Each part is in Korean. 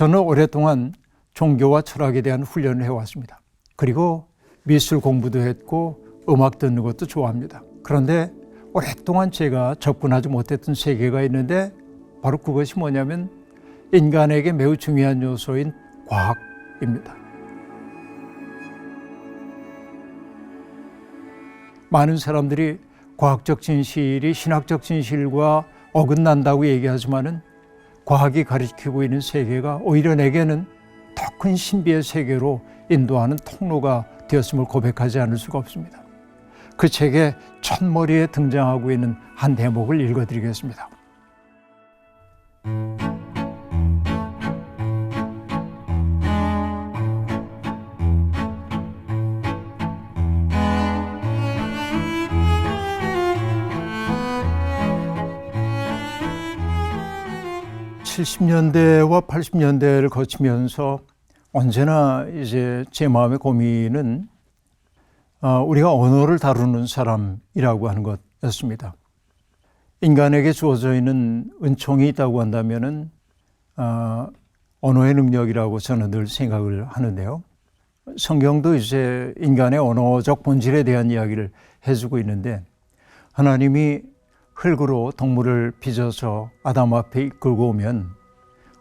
저는 오랫동안 종교와 철학에 대한 훈련을 해왔습니다. 그리고 미술 공부도 했고 음악 듣는 것도 좋아합니다. 그런데 오랫동안 제가 접근하지 못했던 세계가 있는데 바로 그것이 뭐냐면 인간에게 매우 중요한 요소인 과학입니다. 많은 사람들이 과학적 진실이 신학적 진실과 어긋난다고 얘기하지만은 과학이 가리키고 있는 세계가 오히려 내게는 더 큰 신비의 세계로 인도하는 통로가 되었음을 고백하지 않을 수가 없습니다. 그 책의 첫머리에 등장하고 있는 한 대목을 읽어드리겠습니다. 70년대와 80년대를 거치면서 언제나 이제 제 마음의 고민은 어, 우리가 언어를 다루는 사람이라고 하는 것이었습니다. 인간에게 주어져 있는 은총이 있다고 한다면은 어, 언어의 능력이라고 저는 늘 생각을 하는데요. 성경도 이제 인간의 언어적 본질에 대한 이야기를 해주고 있는데 하나님이 흙으로 동물을 빚어서 아담 앞에 이끌고 오면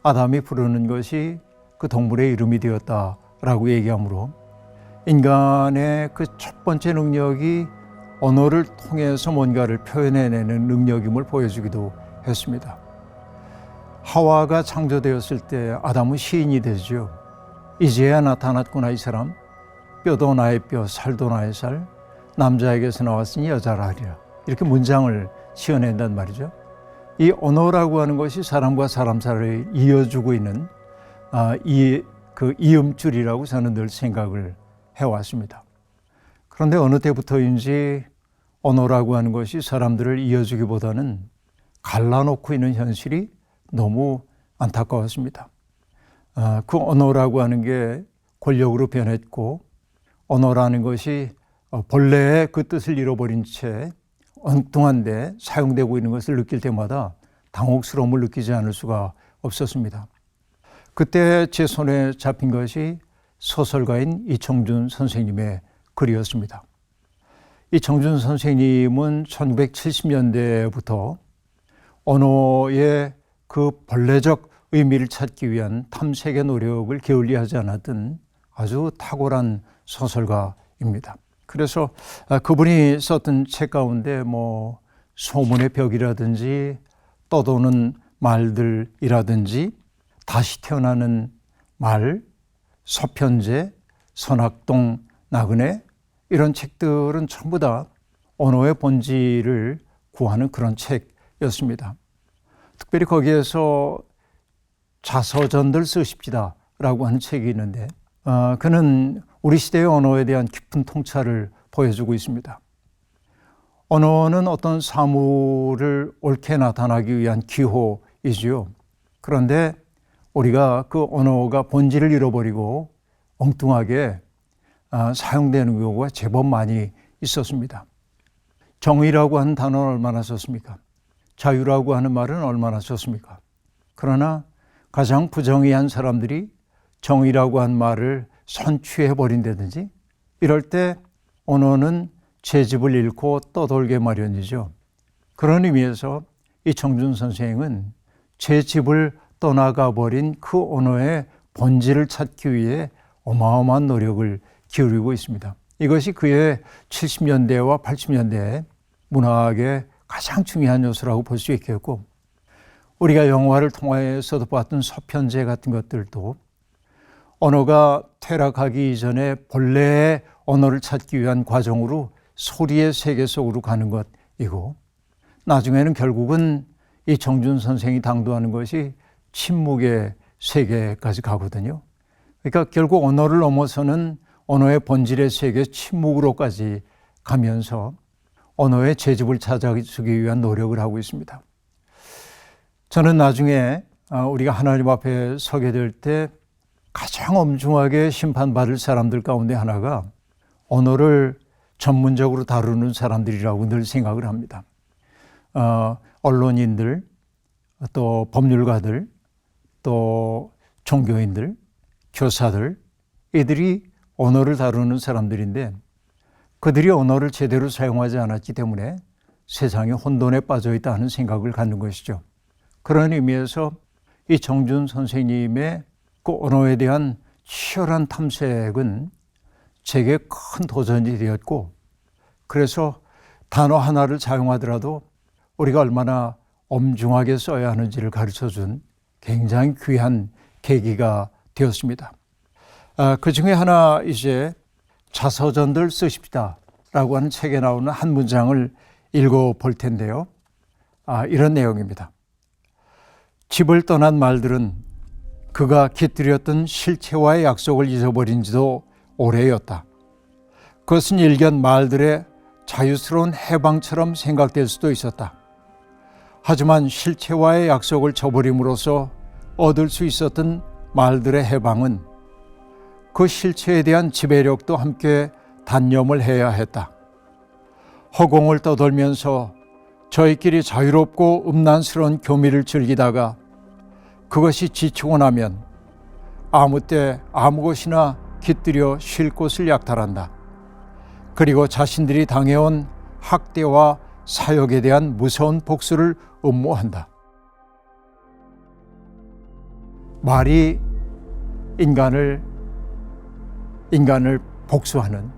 아담이 부르는 것이 그 동물의 이름이 되었다라고 얘기하므로 인간의 그 첫 번째 능력이 언어를 통해서 뭔가를 표현해내는 능력임을 보여주기도 했습니다. 하와가 창조되었을 때 아담은 시인이 되죠. 이제야 나타났구나 이 사람. 뼈도 나의 뼈, 살도 나의 살. 남자에게서 나왔으니 여자라 하리라. 이렇게 문장을 지어낸단 말이죠. 이 언어라고 하는 것이 사람과 사람 사이를 이어주고 있는 아, 이그 이음줄이라고 저는 늘 생각을 해왔습니다. 그런데 어느 때부터인지 언어라고 하는 것이 사람들을 이어주기보다는 갈라놓고 있는 현실이 너무 안타까웠습니다. 아, 그 언어라고 하는 게 권력으로 변했고 언어라는 것이 어, 본래의 그 뜻을 잃어버린 채 엉뚱한데 사용되고 있는 것을 느낄 때마다 당혹스러움을 느끼지 않을 수가 없었습니다. 그때 제 손에 잡힌 것이 소설가인 이청준 선생님의 글이었습니다. 이청준 선생님은 1970년대부터 언어의 그 본래적 의미를 찾기 위한 탐색의 노력을 게을리하지 않았던 아주 탁월한 소설가입니다. 그래서 아, 그분이 썼던 책 가운데 뭐 소문의 벽이라든지 떠도는 말들이라든지 다시 태어나는 말, 서편제, 선악동, 나그네 이런 책들은 전부 다 언어의 본질을 구하는 그런 책이었습니다. 특별히 거기에서 자서전들 쓰십시다라고 하는 책이 있는데 어, 그는 우리 시대의 언어에 대한 깊은 통찰을 보여주고 있습니다. 언어는 어떤 사물을 옳게 나타나기 위한 기호이지요. 그런데 우리가 그 언어가 본질을 잃어버리고 엉뚱하게 아, 사용되는 경우가 제법 많이 있었습니다. 정의라고 하는 단어는 얼마나 썼습니까? 자유라고 하는 말은 얼마나 썼습니까? 그러나 가장 부정의한 사람들이 정의라고 한 말을 선취해 버린다든지 이럴 때 언어는 재집을 잃고 떠돌게 마련이죠. 그런 의미에서 이청준 선생은 재집을 떠나가 버린 그 언어의 본질을 찾기 위해 어마어마한 노력을 기울이고 있습니다. 이것이 그의 70년대와 80년대 문학의 가장 중요한 요소라고 볼 수 있겠고 우리가 영화를 통해서도 봤던 서편제 같은 것들도 언어가 퇴락하기 이전에 본래의 언어를 찾기 위한 과정으로 소리의 세계 속으로 가는 것이고 나중에는 결국은 이 정준 선생이 당도하는 것이 침묵의 세계까지 가거든요. 그러니까 결국 언어를 넘어서는 언어의 본질의 세계 침묵으로까지 가면서 언어의 재집을 찾아주기 위한 노력을 하고 있습니다. 저는 나중에 아, 우리가 하나님 앞에 서게 될 때 가장 엄중하게 심판받을 사람들 가운데 하나가 언어를 전문적으로 다루는 사람들이라고 늘 생각을 합니다. 어, 언론인들, 또 법률가들, 또 종교인들, 교사들, 이들이 언어를 다루는 사람들인데 그들이 언어를 제대로 사용하지 않았기 때문에 세상이 혼돈에 빠져 있다 는 생각을 갖는 것이죠. 그런 의미에서 이 정준 선생님의 그 언어에 대한 치열한 탐색은 제게 큰 도전이 되었고 그래서 단어 하나를 사용하더라도 우리가 얼마나 엄중하게 써야 하는지를 가르쳐 준 굉장히 귀한 계기가 되었습니다. 아, 그 중에 하나 이제 자서전들 쓰십시다 라고 하는 책에 나오는 한 문장을 읽어 볼 텐데요. 아, 이런 내용입니다. 집을 떠난 말들은 그가 깃들였던 실체와의 약속을 잊어버린 지도 오래였다. 그것은 일견 말들의 자유스러운 해방처럼 생각될 수도 있었다. 하지만 실체와의 약속을 저버림으로써 얻을 수 있었던 말들의 해방은 그 실체에 대한 지배력도 함께 단념을 해야 했다. 허공을 떠돌면서 저희끼리 자유롭고 음란스러운 교미를 즐기다가 그것이 지치고 나면 아무 때 아무 곳이나 깃들여 쉴 곳을 약탈한다. 그리고 자신들이 당해온 학대와 사역에 대한 무서운 복수를 음모한다. 말이 인간을 인간을 복수하는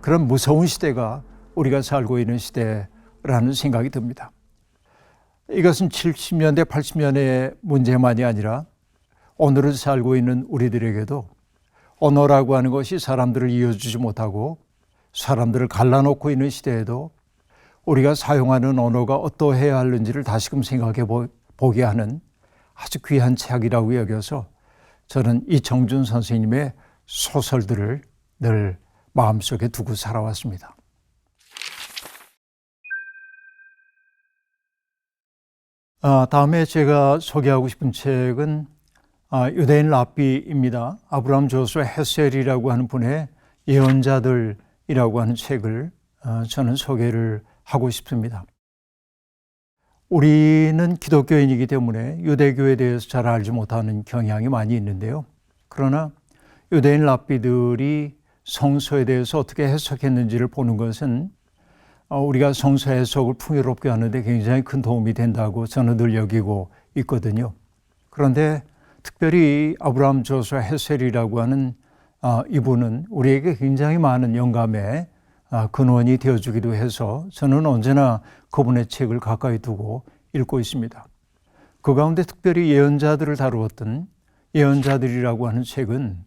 그런 무서운 시대가 우리가 살고 있는 시대라는 생각이 듭니다. 이것은 70년대, 80년대의 문제만이 아니라 오늘을 살고 있는 우리들에게도 언어라고 하는 것이 사람들을 이어주지 못하고 사람들을 갈라놓고 있는 시대에도 우리가 사용하는 언어가 어떠해야 하는지를 다시금 생각해 보게 하는 아주 귀한 책이라고 여겨서 저는 이정준 선생님의 소설들을 늘 마음속에 두고 살아왔습니다. 아, 다음에 제가 소개하고 싶은 책은 아, 유대인 라비입니다. 아브라함 조수아 헤셀이라고 하는 분의 예언자들이라고 하는 책을 아, 저는 소개를 하고 싶습니다. 우리는 기독교인이기 때문에 유대교에 대해서 잘 알지 못하는 경향이 많이 있는데요. 그러나 유대인 랍비들이 성서에 대해서 어떻게 해석했는지를 보는 것은 어, 우리가 성서 해석을 풍요롭게 하는데 굉장히 큰 도움이 된다고 저는 늘 여기고 있거든요. 그런데 특별히 아브라함 조수 헤셀이라고 하는 아, 이분은 우리에게 굉장히 많은 영감의 아, 근원이 되어주기도 해서 저는 언제나 그분의 책을 가까이 두고 읽고 있습니다. 그 가운데 특별히 예언자들을 다루었던 예언자들이라고 하는 책은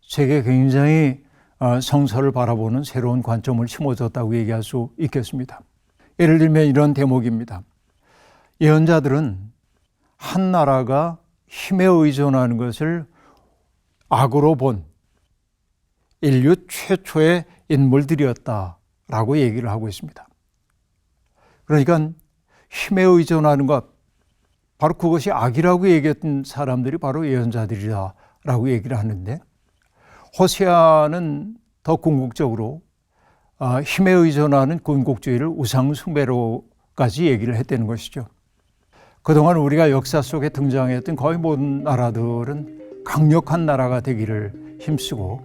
제게 굉장히 어, 성서를 바라보는 새로운 관점을 심어줬다고 얘기할 수 있겠습니다. 예를 들면 이런 대목입니다. 예언자들은 한 나라가 힘에 의존하는 것을 악으로 본 인류 최초의 인물들이었다라고 얘기를 하고 있습니다. 그러니까 힘에 의존하는 것, 바로 그것이 악이라고 얘기했던 사람들이 바로 예언자들이다라고 얘기를 하는데 호세아는 더 궁극적으로 아, 힘에 의존하는 군국주의를 우상숭배로까지 얘기를 했다는 것이죠. 그동안 우리가 역사 속에 등장했던 거의 모든 나라들은 강력한 나라가 되기를 힘쓰고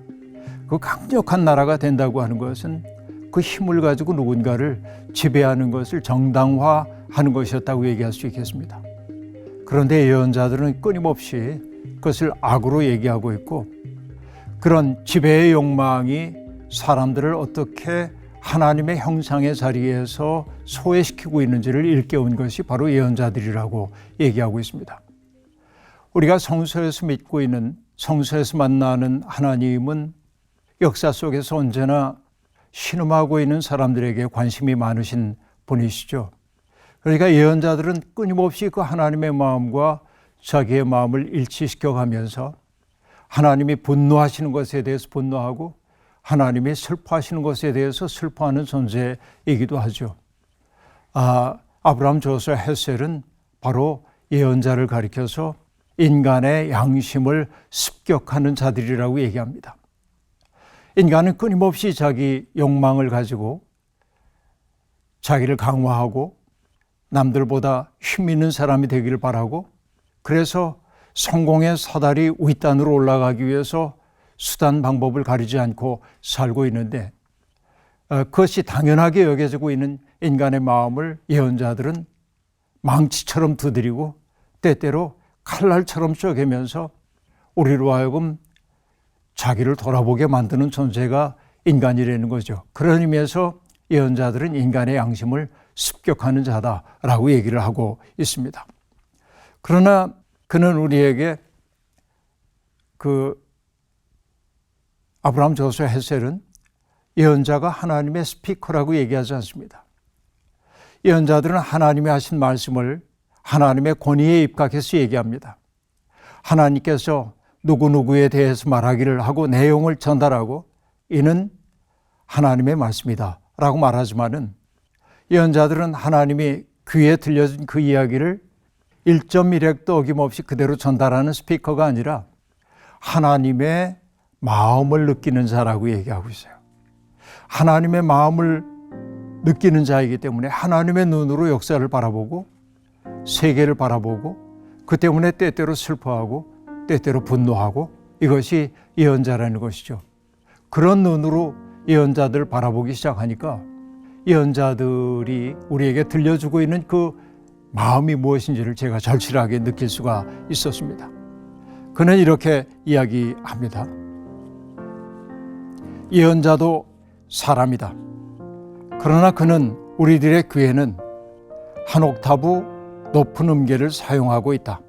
그 강력한 나라가 된다고 하는 것은 그 힘을 가지고 누군가를 지배하는 것을 정당화하는 것이었다고 얘기할 수 있겠습니다. 그런데 예언자들은 끊임없이 그것을 악으로 얘기하고 있고 그런 지배의 욕망이 사람들을 어떻게 하나님의 형상의 자리에서 소외시키고 있는지를 일깨운 것이 바로 예언자들이라고 얘기하고 있습니다. 우리가 성서에서 믿고 있는 성서에서 만나는 하나님은 역사 속에서 언제나 신음하고 있는 사람들에게 관심이 많으신 분이시죠. 그러니까 예언자들은 끊임없이 그 하나님의 마음과 자기의 마음을 일치시켜 가면서 하나님이 분노하시는 것에 대해서 분노하고 하나님이 슬퍼하시는 것에 대해서 슬퍼하는 존재이기도 하죠. 아, 아브라함 조서 헤셀은 바로 예언자를 가리켜서 인간의 양심을 습격하는 자들이라고 얘기합니다. 인간은 끊임없이 자기 욕망을 가지고 자기를 강화하고 남들보다 힘 있는 사람이 되기를 바라고 그래서 성공의 사다리 윗단으로 올라가기 위해서 수단 방법을 가리지 않고 살고 있는데 어, 그것이 당연하게 여겨지고 있는 인간의 마음을 예언자들은 망치처럼 두드리고 때때로 칼날처럼 쪼개면서 우리로 하여금 자기를 돌아보게 만드는 존재가 인간이라는 거죠. 그런 의미에서 예언자들은 인간의 양심을 습격하는 자다라고 얘기를 하고 있습니다. 그러나 그는 우리에게 그 아브라함 조서 헤셀은 예언자가 하나님의 스피커라고 얘기하지 않습니다. 예언자들은 하나님이 하신 말씀을 하나님의 권위에 입각해서 얘기합니다. 하나님께서 누구누구에 대해서 말하기를 하고 내용을 전달하고 이는 하나님의 말씀이다 라고 말하지만은 예언자들은 하나님이 귀에 들려준 그 이야기를 1.1핵도 어김없이 그대로 전달하는 스피커가 아니라 하나님의 마음을 느끼는 자라고 얘기하고 있어요. 하나님의 마음을 느끼는 자이기 때문에 하나님의 눈으로 역사를 바라보고 세계를 바라보고 그 때문에 때때로 슬퍼하고 때때로 분노하고 이것이 예언자라는 것이죠. 그런 눈으로 예언자들 바라보기 시작하니까 예언자들이 우리에게 들려주고 있는 그 마음이 무엇인지를 제가 절실하게 느낄 수가 있었습니다. 그는 이렇게 이야기합니다. 예언자도 사람이다. 그러나 그는 우리들의 귀에는 한 옥타브 높은 음계를 사용하고 있다.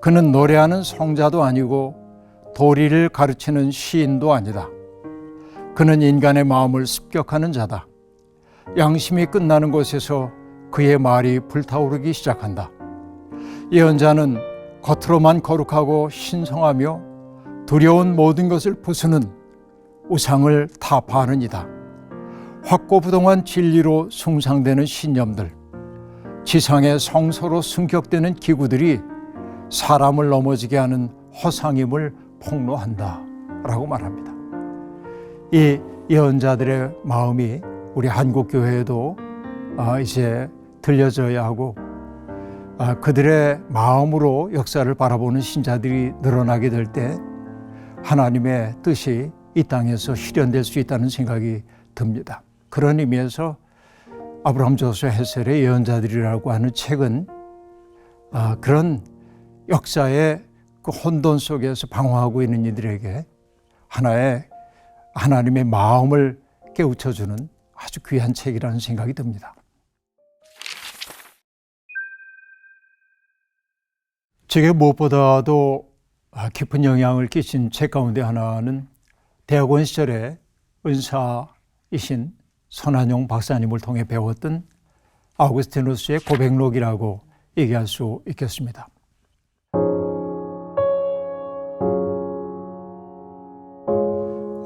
그는 노래하는 성자도 아니고 도리를 가르치는 시인도 아니다. 그는 인간의 마음을 습격하는 자다. 양심이 끝나는 곳에서 그의 말이 불타오르기 시작한다. 예언자는 겉으로만 거룩하고 신성하며 두려운 모든 것을 부수는 우상을 타파하는 이다. 확고부동한 진리로 숭상되는 신념들, 지상의 성소로 승격되는 기구들이 사람을 넘어지게 하는 허상임을 폭로한다. 라고 말합니다. 이 예언자들의 마음이 우리 한국교회에도 아, 이제 들려져야 하고 아, 그들의 마음으로 역사를 바라보는 신자들이 늘어나게 될 때 하나님의 뜻이 이 땅에서 실현될 수 있다는 생각이 듭니다. 그런 의미에서 아브라함 조서 헤셀의 예언자들이라고 하는 책은 아, 그런 역사의 그 혼돈 속에서 방황하고 있는 이들에게 하나의 하나님의 마음을 깨우쳐주는 아주 귀한 책이라는 생각이 듭니다. 제게 무엇보다도 깊은 영향을 끼친 책 가운데 하나는 대학원 시절에 은사이신 선한용 박사님을 통해 배웠던 아우구스티누스의 고백록이라고 얘기할 수 있겠습니다.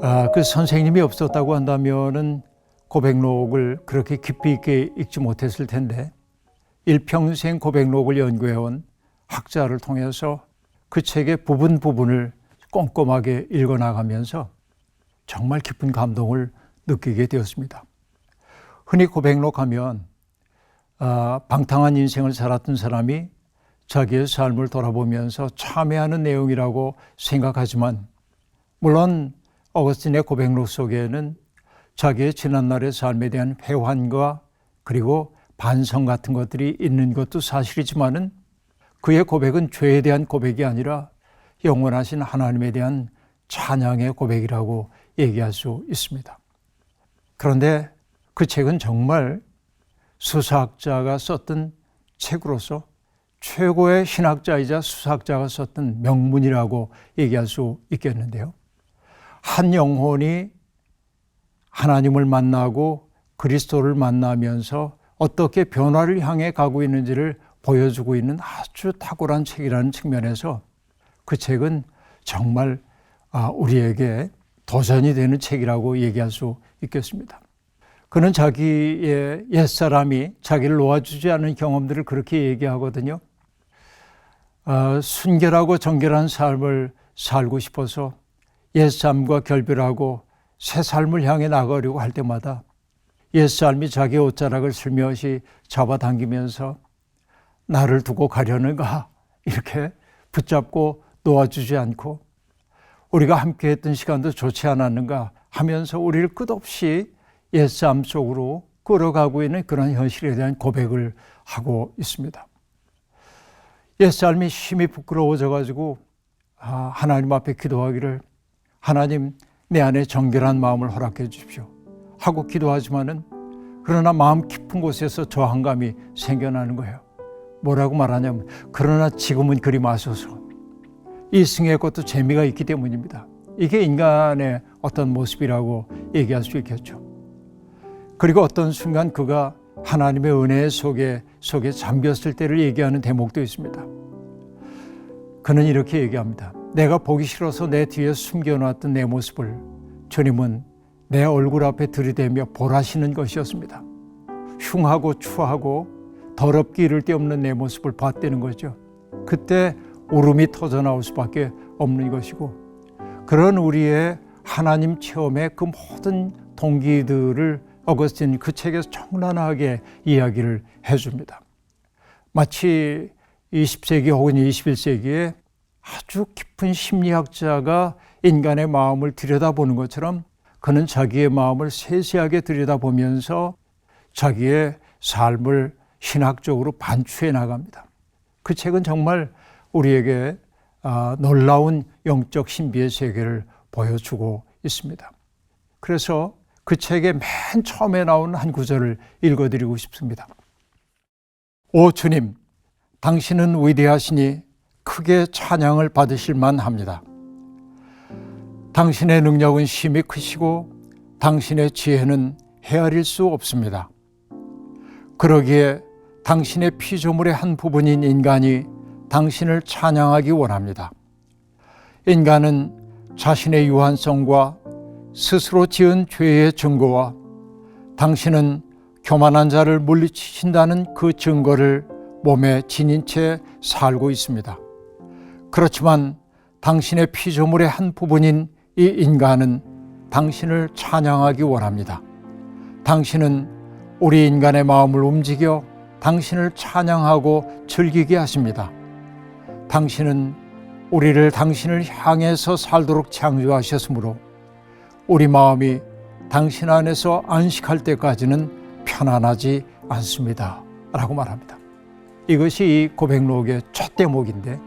아, 그 선생님이 없었다고 한다면은 고백록을 그렇게 깊이 있게 읽지 못했을 텐데 일평생 고백록을 연구해온 학자를 통해서 그 책의 부분 부분을 꼼꼼하게 읽어나가면서 정말 깊은 감동을 느끼게 되었습니다. 흔히 고백록 하면 아, 방탕한 인생을 살았던 사람이 자기의 삶을 돌아보면서 참회하는 내용이라고 생각하지만 물론 어거스틴의 고백록 속에는 자기의 지난날의 삶에 대한 회환과 그리고 반성 같은 것들이 있는 것도 사실이지만은 그의 고백은 죄에 대한 고백이 아니라 영원하신 하나님에 대한 찬양의 고백이라고 얘기할 수 있습니다. 그런데 그 책은 정말 수사학자가 썼던 책으로서 최고의 신학자이자 수사학자가 썼던 명문이라고 얘기할 수 있겠는데요. 한 영혼이 하나님을 만나고 그리스도를 만나면서 어떻게 변화를 향해 가고 있는지를 보여주고 있는 아주 탁월한 책이라는 측면에서 그 책은 정말 아, 우리에게 도전이 되는 책이라고 얘기할 수 있겠습니다. 그는 자기의 옛사람이 자기를 놓아주지 않은 경험들을 그렇게 얘기하거든요. 어, 순결하고 정결한 삶을 살고 싶어서 옛삶과 결별하고 새 삶을 향해 나가려고 할 때마다 옛삶이 자기 옷자락을 슬며시 잡아당기면서 나를 두고 가려는가 이렇게 붙잡고 놓아주지 않고 우리가 함께 했던 시간도 좋지 않았는가 하면서 우리를 끝없이 옛삶 속으로 끌어가고 있는 그런 현실에 대한 고백을 하고 있습니다. 옛삶이 심히 부끄러워져 가지고 아, 하나님 앞에 기도하기를 하나님 내 안에 정결한 마음을 허락해 주십시오 하고 기도하지만은 그러나 마음 깊은 곳에서 저항감이 생겨나는 거예요. 뭐라고 말하냐면 그러나 지금은 그리 마소서 이 승의 것도 재미가 있기 때문입니다. 이게 인간의 어떤 모습이라고 얘기할 수 있겠죠. 그리고 어떤 순간 그가 하나님의 은혜 속에 속에 잠겼을 때를 얘기하는 대목도 있습니다. 그는 이렇게 얘기합니다. 내가 보기 싫어서 내 뒤에 숨겨놨던 내 모습을 주님은 내 얼굴 앞에 들이대며 보라시는 것이었습니다. 흉하고 추하고 더럽기 이를 데 없는 내 모습을 봤다는 거죠. 그때 울음이 터져 나올 수밖에 없는 것이고 그런 우리의 하나님 체험의 그 모든 동기들을 어거스틴 그 책에서 청란하게 이야기를 해줍니다. 마치 20세기 혹은 21세기에 아주 깊은 심리학자가 인간의 마음을 들여다보는 것처럼 그는 자기의 마음을 세세하게 들여다보면서 자기의 삶을 신학적으로 반추해 나갑니다. 그 책은 정말 우리에게 아, 놀라운 영적 신비의 세계를 보여주고 있습니다. 그래서 그 책의 맨 처음에 나온 한 구절을 읽어드리고 싶습니다. 오 주님, 당신은 위대하시니 크게 찬양을 받으실 만합니다. 당신의 능력은 심히 크시고 당신의 지혜는 헤아릴 수 없습니다. 그러기에 당신의 피조물의 한 부분인 인간이 당신을 찬양하기 원합니다. 인간은 자신의 유한성과 스스로 지은 죄의 증거와 당신은 교만한 자를 물리치신다는 그 증거를 몸에 지닌 채 살고 있습니다. 그렇지만 당신의 피조물의 한 부분인 이 인간은 당신을 찬양하기 원합니다. 당신은 우리 인간의 마음을 움직여 당신을 찬양하고 즐기게 하십니다. 당신은 우리를 당신을 향해서 살도록 창조하셨으므로 우리 마음이 당신 안에서 안식할 때까지는 편안하지 않습니다. 라고 말합니다. 이것이 이 고백록의 첫 대목인데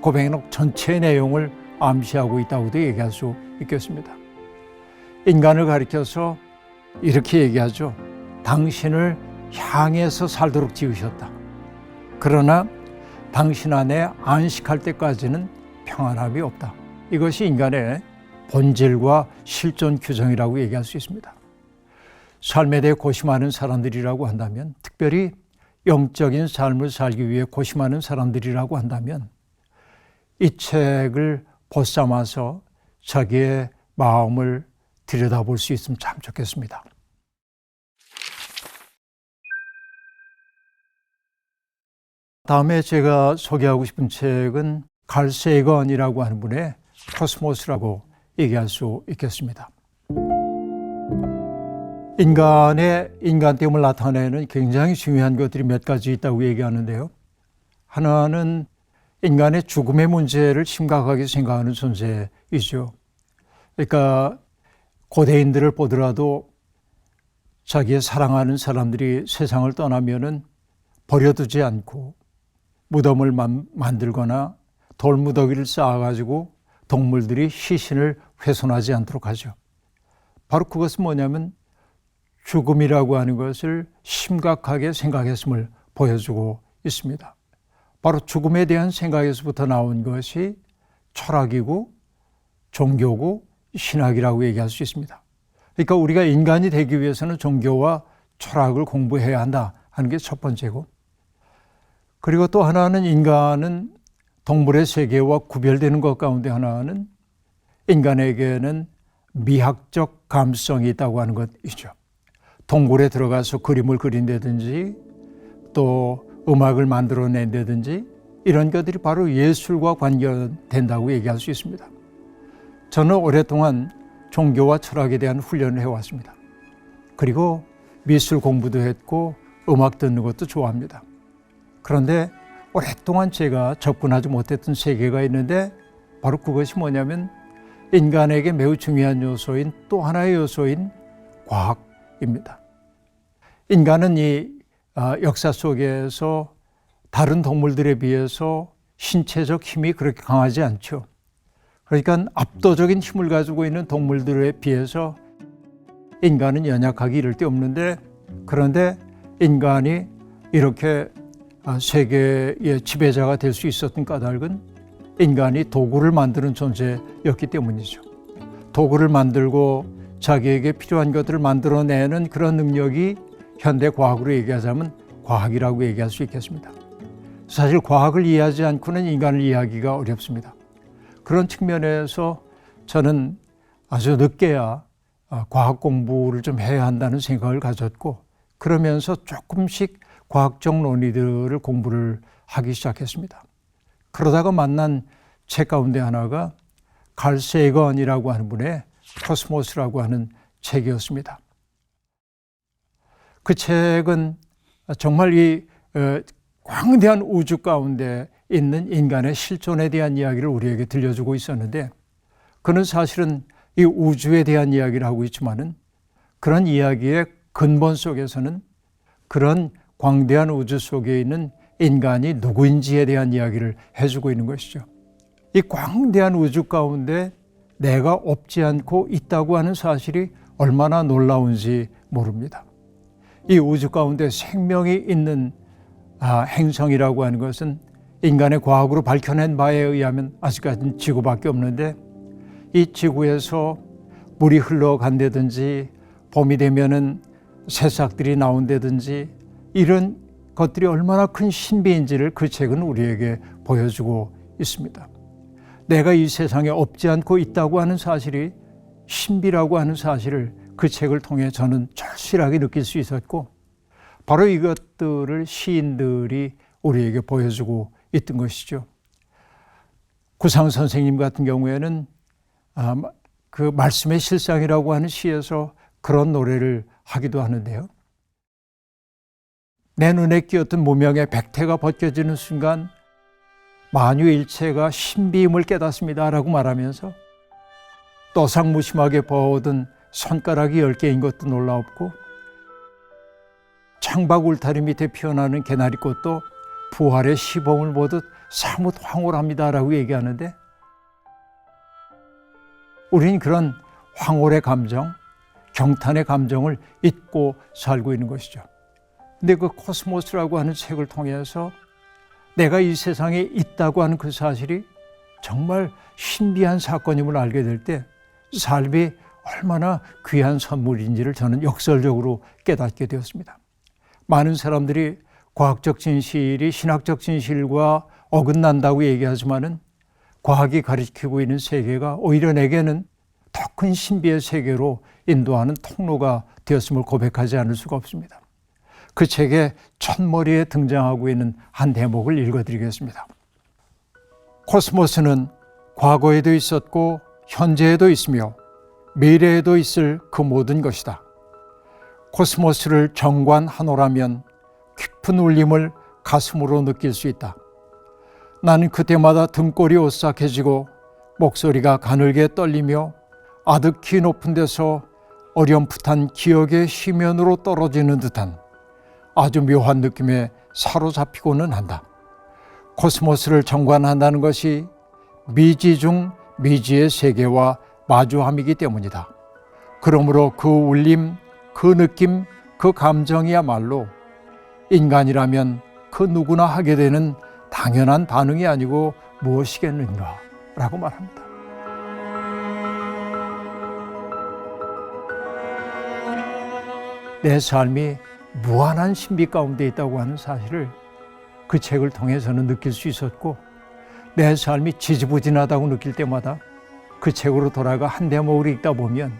고백록 전체 내용을 암시하고 있다고도 얘기할 수 있겠습니다. 인간을 가리켜서 이렇게 얘기하죠. 당신을 향해서 살도록 지으셨다. 그러나 당신 안에 안식할 때까지는 평안함이 없다. 이것이 인간의 본질과 실존 규정이라고 얘기할 수 있습니다. 삶에 대해 고심하는 사람들이라고 한다면, 특별히 영적인 삶을 살기 위해 고심하는 사람들이라고 한다면, 이 책을 보쌈아서 자기의 마음을 들여다볼 수 있으면 참 좋겠습니다. 다음에 제가 소개하고 싶은 책은 갈세건이라고 하는 분의 코스모스라고 얘기할 수 있겠습니다. 인간의 인간됨을 나타내는 굉장히 중요한 것들이 몇 가지 있다고 얘기하는데요. 하나는 인간의 죽음의 문제를 심각하게 생각하는 존재이죠. 그러니까 고대인들을 보더라도 자기의 사랑하는 사람들이 세상을 떠나면은 버려두지 않고 무덤을 만들거나 돌무더기를 쌓아가지고 동물들이 시신을 훼손하지 않도록 하죠. 바로 그것은 뭐냐면 죽음이라고 하는 것을 심각하게 생각했음을 보여주고 있습니다. 바로 죽음에 대한 생각에서부터 나온 것이 철학이고 종교고 신학이라고 얘기할 수 있습니다. 그러니까 우리가 인간이 되기 위해서는 종교와 철학을 공부해야 한다 하는 게 첫 번째고 그리고 또 하나는 인간은 동물의 세계와 구별되는 것 가운데 하나는 인간에게는 미학적 감성이 있다고 하는 것이죠. 동굴에 들어가서 그림을 그린다든지 또 음악을 만들어낸다든지 이런 것들이 바로 예술과 관련된다고 얘기할 수 있습니다. 저는 오랫동안 종교와 철학에 대한 훈련을 해왔습니다. 그리고 미술 공부도 했고 음악 듣는 것도 좋아합니다. 그런데 오랫동안 제가 접근하지 못했던 세계가 있는데 바로 그것이 뭐냐면 인간에게 매우 중요한 요소인 또 하나의 요소인 과학입니다. 인간은 이 아, 역사 속에서 다른 동물들에 비해서 신체적 힘이 그렇게 강하지 않죠. 그러니까 압도적인 힘을 가지고 있는 동물들에 비해서 인간은 연약하기 이를 데 없는데 그런데 인간이 이렇게 아, 세계의 지배자가 될 수 있었던 까닭은 인간이 도구를 만드는 존재였기 때문이죠. 도구를 만들고 자기에게 필요한 것들을 만들어내는 그런 능력이 현대 과학으로 얘기하자면 과학이라고 얘기할 수 있겠습니다. 사실 과학을 이해하지 않고는 인간을 이해하기가 어렵습니다. 그런 측면에서 저는 아주 늦게야 아, 과학 공부를 좀 해야 한다는 생각을 가졌고 그러면서 조금씩 과학적 논의들을 공부를 하기 시작했습니다. 그러다가 만난 책 가운데 하나가 칼 세건이라고 하는 분의 코스모스라고 하는 책이었습니다. 그 책은 정말 이 어, 광대한 우주 가운데 있는 인간의 실존에 대한 이야기를 우리에게 들려주고 있었는데 그는 사실은 이 우주에 대한 이야기를 하고 있지만은 그런 이야기의 근본 속에서는 그런 광대한 우주 속에 있는 인간이 누구인지에 대한 이야기를 해주고 있는 것이죠. 이 광대한 우주 가운데 내가 없지 않고 있다고 하는 사실이 얼마나 놀라운지 모릅니다. 이 우주 가운데 생명이 있는 아, 행성이라고 하는 것은 인간의 과학으로 밝혀낸 바에 의하면 아직까지는 지구밖에 없는데 이 지구에서 물이 흘러간다든지 봄이 되면은 새싹들이 나온다든지 이런 것들이 얼마나 큰 신비인지를 그 책은 우리에게 보여주고 있습니다. 내가 이 세상에 없지 않고 있다고 하는 사실이 신비라고 하는 사실을 그 책을 통해 저는 절실하게 느낄 수 있었고 바로 이것들을 시인들이 우리에게 보여주고 있던 것이죠. 구상 선생님 같은 경우에는 아, 그 말씀의 실상이라고 하는 시에서 그런 노래를 하기도 하는데요. 내 눈에 끼었던 무명의 백태가 벗겨지는 순간 만유일체가 신비임을 깨닫습니다 라고 말하면서 또상무심하게 버어든 손가락이 열 개인 것도 놀라웠고 창밖 울타리 밑에 피어나는 개나리꽃도 부활의 시범을 보듯 사뭇 황홀합니다 라고 얘기하는데 우리는 그런 황홀의 감정, 경탄의 감정을 잊고 살고 있는 것이죠. 근데 그 코스모스라고 하는 책을 통해서 내가 이 세상에 있다고 하는 그 사실이 정말 신비한 사건임을 알게 될 때 삶이 얼마나 귀한 선물인지를 저는 역설적으로 깨닫게 되었습니다. 많은 사람들이 과학적 진실이 신학적 진실과 어긋난다고 얘기하지만은 과학이 가리키고 있는 세계가 오히려 내게는 더 큰 신비의 세계로 인도하는 통로가 되었음을 고백하지 않을 수가 없습니다. 그 책의 첫머리에 등장하고 있는 한 대목을 읽어드리겠습니다. 코스모스는 과거에도 있었고 현재에도 있으며 미래에도 있을 그 모든 것이다. 코스모스를 정관하노라면 깊은 울림을 가슴으로 느낄 수 있다. 나는 그때마다 등골이 오싹해지고 목소리가 가늘게 떨리며 아득히 높은 데서 어렴풋한 기억의 시면으로 떨어지는 듯한 아주 묘한 느낌에 사로잡히고는 한다. 코스모스를 정관한다는 것이 미지 중 미지의 세계와 마주함이기 때문이다. 그러므로 그 울림, 그 느낌, 그 감정이야말로 인간이라면 그 누구나 하게 되는 당연한 반응이 아니고 무엇이겠는가 라고 말합니다. 내 삶이 무한한 신비 가운데 있다고 하는 사실을 그 책을 통해서는 느낄 수 있었고 내 삶이 지지부진하다고 느낄 때마다 그 책으로 돌아가 한 대목을 읽다 보면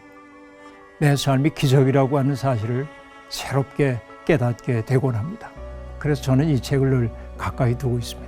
내 삶이 기적이라고 하는 사실을 새롭게 깨닫게 되곤 합니다. 그래서 저는 이 책을 늘 가까이 두고 있습니다.